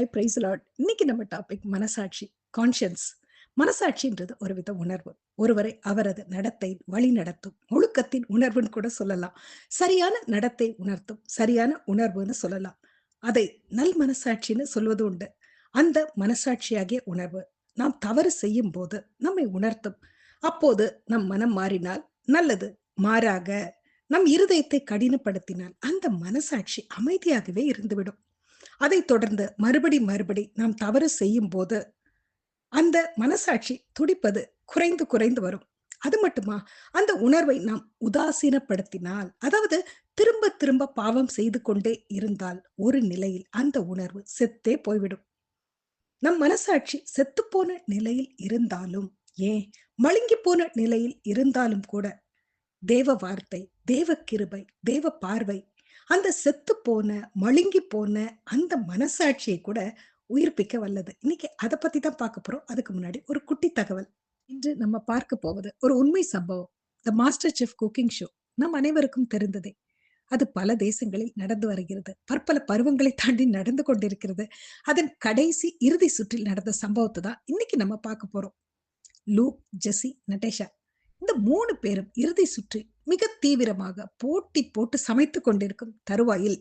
High price Lord இன்னைக்கு நம்ம topic மனசாட்சி கான்ஷியன்ஸ் மனசாட்சின்றது ஒரு வித உணர்வு. ஒருவரை அவரது நடத்தை வழி நடத்தும் ஒழுக்கத்தின் உணர்வுன்னு கூட சொல்லலாம். சரியான நடத்தை உணர்த்தும். சரியான உணர்வுன்னு சொல்லலாம். அதை நல் மனசாட்சின்னு சொல்வது உண்டு. அந்த மனசாட்சியாகிய உணர்வு நாம் தவறு செய்யும் போது நம்மை உணர்த்தும். அப்போது நம் மனம் மாறினால் நல்லது. மாறாக நம் இருதயத்தை கடினப்படுத்தினால் அந்த மனசாட்சி அமைதியாகவே இருந்துவிடும். அதைத் தொடர்ந்து மறுபடி மறுபடி நாம் தவறு செய்யும் போது அந்த மனசாட்சி துடிப்பது குறைந்து குறைந்து வரும். அது மட்டுமா? அந்த உணர்வை நாம் உதாசீனப்படுத்தினால் அதாவது திரும்ப திரும்ப பாவம் செய்து கொண்டே இருந்தால் ஒரு நிலையில் அந்த உணர்வு செத்தே போய்விடும். நம் மனசாட்சி செத்துப்போன நிலையில் இருந்தாலும் ஏன்? மழுங்கி போன நிலையில் இருந்தாலும் கூட தேவ வார்த்தை தேவ கிருபை தேவ பார்வை அந்த செத்து போன மழுங்கி போன அந்த மனசாட்சியை கூட உயிர்ப்பிக்க வல்லது. இன்னைக்கு அதை பத்தி தான் பார்க்க போறோம். அதுக்கு முன்னாடி ஒரு குட்டி தகவல். இன்று நம்ம பார்க்க போவது ஒரு உண்மை சம்பவம். The master chef cooking show நம் அனைவருக்கும் தெரிந்ததே. அது பல தேசங்களில் நடந்து வருகிறது. பற்பல பருவங்களை தாண்டி நடந்து கொண்டிருக்கிறது. அதன் கடைசி இறுதி சுற்றில் நடந்த சம்பவத்தை தான் இன்னைக்கு நம்ம பார்க்க போறோம். லூக் ஜெசி நட்டேஷா இந்த மூணு பேரும் இறுதி சுற்றி மிக தீவிரமாக போட்டி போட்டு சமைத்து கொண்டிருக்கும் தருவாயில்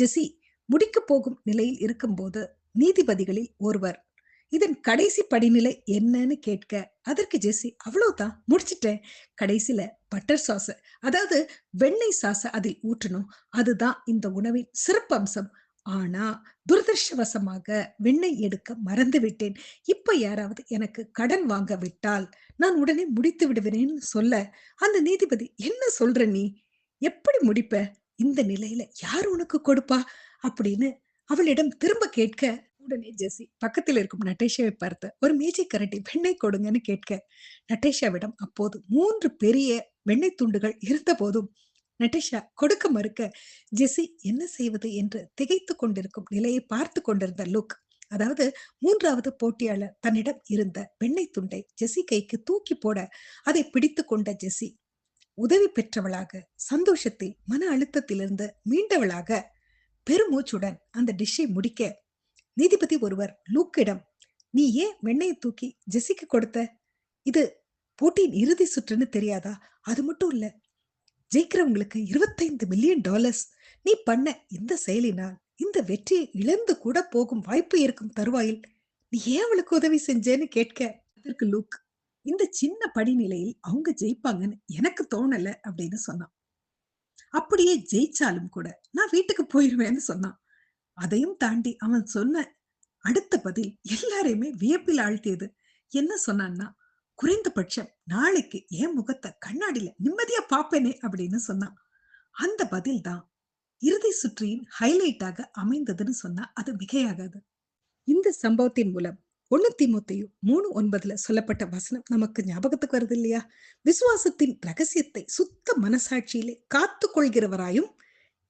ஜெசி முடிக்கப் போகும் நிலையில் இருக்கும்போது நீதிபதிகளில் ஒருவர் இதன் கடைசி படிநிலை என்னன்னு கேட்க அதற்கு ஜெசி அவ்வளவுதான் முடிச்சிட்டேன். கடைசியில பட்டர் சாஸ் அதாவது வெண்ணெய் சாச அதில் ஊற்றணும். அதுதான் இந்த உணவின் சிறப்பம்சம். ஆனா துரதிருஷ்டவசமாக வெண்ணெய் எடுக்க மறந்து விட்டேன். இப்ப யாராவது எனக்கு கடன் வாங்க விட்டால் நான் உடனே முடித்து விடுவேன்னு சொல்ல அந்த நீதிபதி என்ன சொல்ற நீ? எப்படி முடிப்ப? இந்த நிலையில யார் உனக்கு கொடுப்பா? அப்படின்னு அவளிடம் திரும்ப கேட்க உடனே ஜெசி பக்கத்தில் இருக்கும் நட்டேஷாவை பார்த்து ஒரு மேஜை கரண்டி வெண்ணெய் கொடுங்கன்னு கேட்க. நட்டேஷாவிடம் அப்போது மூன்று பெரிய வெண்ணெய் துண்டுகள் இருந்த போதும் நட்டிஷா கொடுக்க மறுக்க ஜெசி என்ன செய்வது? என்று திகைத்து கொண்டிருக்கும் நிலையை பார்த்து கொண்டிருந்த லுக். அதாவது மூன்றாவது போட்டியாளர் தன்னிடம் இருந்த வெண்ணெய் துண்டை ஜெசி கைக்கு தூக்கி போட அதை பிடித்து கொண்ட ஜெசி உதவி பெற்றவளாக சந்தோஷத்தில் மன அழுத்தத்திலிருந்து மீண்டவளாக பெருமூச்சுடன் அந்த டிஷ்ஷை முடிக்க நீதிபதி ஒருவர் லூக்கிடம் நீ ஏன் வெண்ணையை தூக்கி ஜெசிக்கு கொடுத்த? இது போட்டியின் இறுதி சுற்றுன்னு தெரியாதா? அது மட்டும் இல்ல ஜெயிக்கிறவங்களுக்கு இருபத்தைந்து மில்லியன் டாலர்ஸ் நீ பண்ண இந்த செயலினால் இந்த வெற்றியை இழந்து கூட போகும் வாய்ப்பு இருக்கும் தருவாயில். நீ ஏன் அவளுக்கு உதவி செஞ்சேன்னு கேட்க. அதற்கு லூக் இந்த சின்ன படிநிலையில் அவங்க ஜெயிப்பாங்கன்னு எனக்கு தோணல அப்படின்னு சொன்னான். அப்படியே ஜெயிச்சாலும் கூட நான் வீட்டுக்கு போயிருவேன்னு சொன்னான். அதையும் தாண்டி அவன் சொன்ன அடுத்த பதில் எல்லாரையுமே வியப்பில் ஆழ்த்தியது. என்ன சொன்னான்னா குறைந்தபட்சம் நாளைக்கு என் முகத்தை கண்ணாடியில நிம்மதியா பாப்பேனே அப்படின்னு சொன்னான். அந்த பதில் தான் இறுதி சுற்றியின் ஹைலைட்டாக அமைந்ததுன்னு சொன்னா அது மிகையாகாது. இந்த சம்பவத்தின் மூலம் ஒன்னு திமுத்தையும் மூணு ஒன்பதுல சொல்லப்பட்ட வசனம் நமக்கு ஞாபகத்துக்கு வருது இல்லையா? விசுவாசத்தின் ரகசியத்தை சுத்த மனசாட்சியிலே காத்து கொள்கிறவராயும்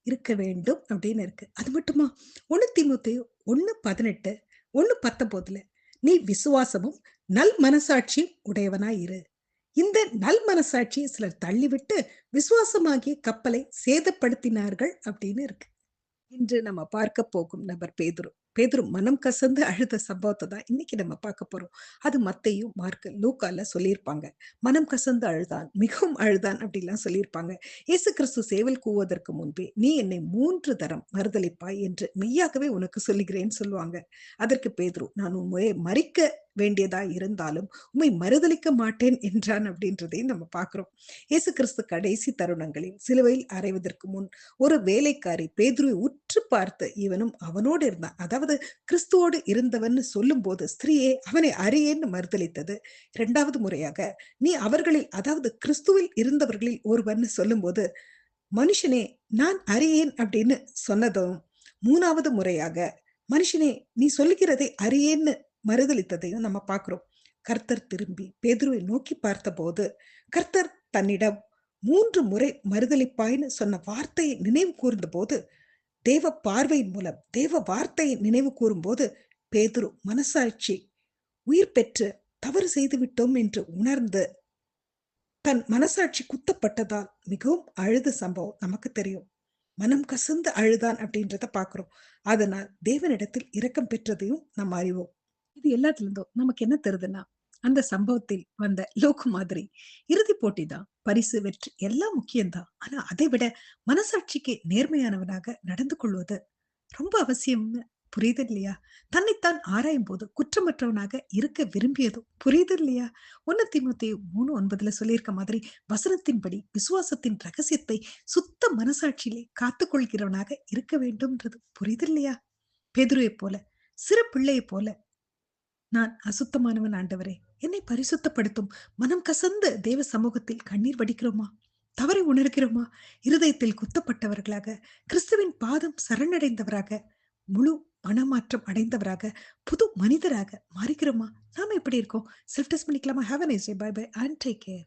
இருக்க வேண்டும் அப்படின்னு இருக்கு. அது மட்டுமா? ஒன்னு திமுத்தையும் ஒன்னு பதினெட்டு ஒன்னு பத்தொன்பதுல நீ விசுவாசமும் நல் மனசாட்சியும் உடையவனாய் இரு. இந்த நல் மனசாட்சியை சிலர் தள்ளிவிட்டு விசுவாசமாகிய கப்பலை சேதப்படுத்தினார்கள் அப்படின்னு இருக்கு. இன்று நம்ம பார்க்க போகும் நபர் பேதுரு. பேதுரு மனம் கசந்து அழுத சம்பவத்தை தான் இன்னைக்கு நம்ம பார்க்க போறோம். அது மத்தையும் மார்க்கு லூக்கால சொல்லியிருப்பாங்க. மனம் கசந்து அழுதான் மிகவும் அழுதான் அப்படிலாம் சொல்லியிருப்பாங்க. இயேசு கிறிஸ்து சேவல் கூவதற்கு முன்பே நீ என்னை மூன்று தரம் மறுதளிப்பாய் என்று மெய்யாகவே உனக்கு சொல்லுகிறேன்னு சொல்லுவாங்க. அதற்கு பேதுரு நான் உண்மையை மறிக்க வேண்டியதா இருந்தாலும் உண்மை மறுதளிக்க மாட்டேன் என்றான் அப்படின்றதையும் நம்ம பார்க்கிறோம். இயேசு கிறிஸ்து கடைசி தருணங்களில் சிலுவையில் அறைவதற்கு முன் ஒரு வேலைக்காரி பேதுருவை உற்று பார்த்து இவனும் அவனோடு இருந்தான். அதாவது அதாவது கிறிஸ்துவோடு இருந்தவன் சொல்லும் போது ஸ்திரீயே அவனை அறியேன்னு மறுதளித்தது இரண்டாவது முறையாக நீ அவர்களில் அதாவது கிறிஸ்துவில் இருந்தவர்களில் ஒருவன் சொல்லும்போது மனுஷனே நான் அறியேன் அப்படின்னு சொன்னதும் மூணாவது முறையாக மனுஷனே நீ சொல்லுகிறதை அறியேன்னு மறுதளித்ததையும் நம்ம பார்க்கிறோம். கர்த்தர் திரும்பி பேதுருவை நோக்கி பார்த்தபோது கர்த்தர் தன்னிடம் மூன்று முறை மறுதளிப்பாய்னு சொன்ன வார்த்தையை நினைவு கூர்ந்த போது தேவ பார்வையின் மூலம் தேவ வார்த்தையை நினைவு கூறும்போது பேதுரு மனசாட்சி உயிர் பெற்று தவறு செய்து விட்டோம் என்று உணர்ந்து தன் மனசாட்சி குத்தப்பட்டதால் மிகவும் அழுத சம்பவம் நமக்கு தெரியும் மனம் கசந்து அழுதான் அப்படின்றத பாக்குறோம் அதனால் தேவனிடத்தில் இரக்கம் பெற்றதையும் நாம் அறிவோம். இது எல்லாத்துலேருந்தும் நமக்கு என்ன தெரியுதுன்னா, அந்த சம்பவத்தில் வந்த லோக்கு மாதிரி இறுதி போட்டிதான் பரிசு, வெற்றி எல்லாம் முக்கியம்தான் ஆனா அதை விட மனசாட்சிக்கு நேர்மையானவனாக நடந்து கொள்வது ரொம்ப அவசியம்னு புரியுது இல்லையா? தன்னைத்தான் ஆராயும் போது குற்றமற்றவனாக இருக்க விரும்பியதும் புரியுது இல்லையா? ஒன்னு திமுத்தி மூணு ஒன்பதுல சொல்லியிருக்க மாதிரி வசனத்தின்படி விசுவாசத்தின் ரகசியத்தை சுத்த மனசாட்சியிலே காத்துக்கொள்கிறவனாக இருக்க வேண்டும்ன்றது புரியுது இல்லையா? பெதுருவை போல, சிறு பிள்ளையைப் போல, நான் அசுத்தமானவன் ஆண்டவரே! என்னை பரிசுத்தப்படுத்தும். மனம் கசந்து தேவ சமூகத்தில் கண்ணீர் வடிக்கிறோமா? தவறை உணர்கிறோமா? இருதயத்தில் குத்தப்பட்டவர்களாக, கிறிஸ்துவின் பாதம் சரணடைந்தவராக, முழு மனமாற்றம் அடைந்தவராக, புது மனிதராக மாறுகிறோமா? நாம எப்படி இருக்கோம்? செல்ஃப் டெஸ்ட் பண்ணிக்கலாமா? Have a nice day. Bye bye and take care.